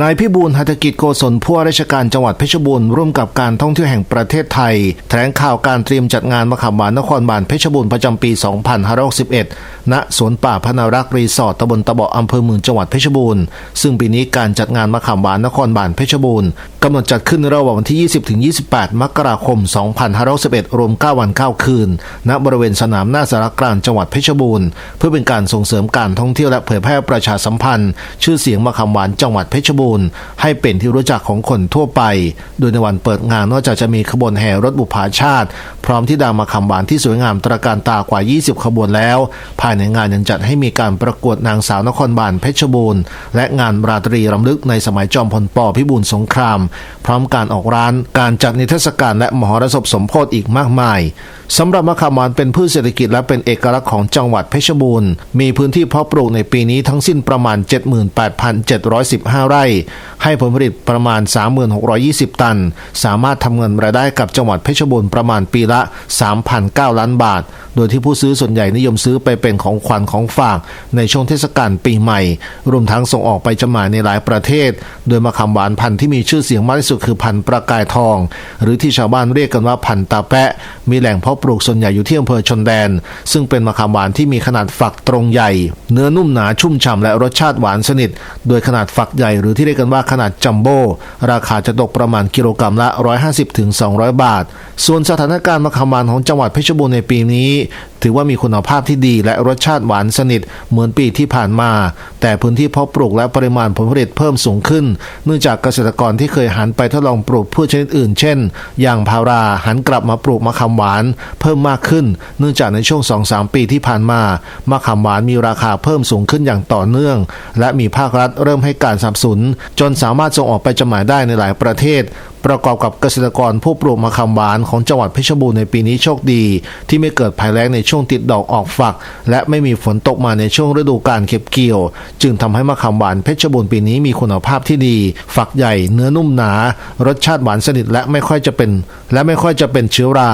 นายพิบูลหัตถกิจโกศลผู้ว่าราชการจังหวัดเพชรบูรณ์ร่วมกับการท่องเที่ยวแห่งประเทศไทย แถลงข่าวการเตรียมจัดงานมะขามหวานนครบาลเพชรบูรณ์ประจำปี 2561 ณ สวนป่าพนารักษ์รีสอร์ทตำบลตะเบาะอำเภอเมืองจังหวัดเพชรบูรณ์ ซึ่งปีนี้การจัดงานมะขามหวานนครบาลเพชรบูรณ์กำหนดจัดขึ้นระหว่างวันที่ 20-28 มกราคม 2561 รวม 9 วัน 9 คืน ณ บริเวณสนามหน้าสารกลางจังหวัดเพชรบูรณ์ เพื่อเป็นการส่งเสริมการท่องเที่ยวและเผยแพร่ประชาสัมพันธ์ ชื่อเสียงมะขามหวานจังหวัดเพชรบูรณ์ให้เป็นที่รู้จักของคนทั่วไป โดยในวันเปิดงานนอกจากจะมีขบวนแห่รถบุพาชาติ พร้อมที่ดามะขามหวานที่สวยงามตระการตากว่า 20 ขบวนแล้ว ภายในงานยังจัดให้มีการประกวดนางสาวนครบาลเพชรบูรณ์และงานราตรีรำลึกในสมัยจอมพลปพิบูลสงคราม พร้อมการออกร้านการจัดนิทรรศการและมหรสพสมโพธิอีกมากมายสำหรับมะขามหวานเป็นพืชเศรษฐกิจและเป็นเอกลักษณ์ของจังหวัดเพชรบูรณ์ มีพื้นที่เพาะปลูกในปีนี้ทั้งสิ้นประมาณ 78,715 ไร่ให้ผลผลิตประมาณ 3,620 ตัน สามารถทำเงินรายได้กับจังหวัดเพชรบูรณ์ประมาณปีละ 3,009 ล้านบาท โดยที่ผู้ซื้อส่วนใหญ่นิยมซื้อไปเป็นของขวัญของฝาก ในช่วงเทศกาลปีใหม่ รวมทั้งส่งออกไปจำหน่ายในหลายประเทศ โดยมะขามหวานพันธุ์ที่มีชื่อเสียงมากที่สุดคือพันธุ์ประกายทอง หรือที่ชาวบ้านเรียกกันว่าพันธุ์ตาแปะ มีแหล่งเพาะปลูกส่วนใหญ่อยู่ที่อำเภอชนแดน ซึ่งเป็นมะขามหวานที่มีขนาดฝักตรงใหญ่ เนื้อนุ่มหนาชุ่มฉ่ำและรสชาติหวานสนิท โดยขนาดฝักใหญ่หรือที่เรียกกันว่าขนาดจัมโบ้ราคาจะตกประมาณกิโลกรัมละ 150ถึง200 บาท ส่วนสถานการณ์มะขามหวานของจังหวัดเพชรบูรณ์ในปีนี้ ถือว่ามีคุณภาพที่ดีและรสชาติหวานสนิทเหมือนปีที่ผ่านมา แต่พื้นที่เพาะปลูกและปริมาณผลผลิตเพิ่มสูงขึ้น เนื่องจากเกษตรกรที่เคยหันไปทดลองปลูกพืชชนิดอื่น เช่นอย่างพาราหันกลับมาปลูกมะขามหวาน เพิ่มมากขึ้น เนื่องจากในช่วง 2-3 ปีที่ผ่านมามะขามหวานมีราคาเพิ่มสูงขึ้นอย่างต่อเนื่อง และมีภาครัฐเริ่มให้การสนับสนุนจนสามารถส่งออกไปจำหน่ายได้ในหลายประเทศ ประกอบกับเกษตรกรผู้ปลูกมะขามหวานของจังหวัดเพชรบูรณ์ในปีนี้โชคดี ที่ไม่เกิดภัยแล้งในช่วงติดดอกออกฝัก และไม่มีฝนตกมาในช่วงฤดูการเก็บเกี่ยว จึงทำให้มะขามหวานเพชรบูรณ์ปีนี้มีคุณภาพที่ดี ฝักใหญ่ เนื้อนุ่มหนา รสชาติหวานสนิทและไม่ค่อยจะเป็น และไม่ค่อยจะเป็นเชื้อรา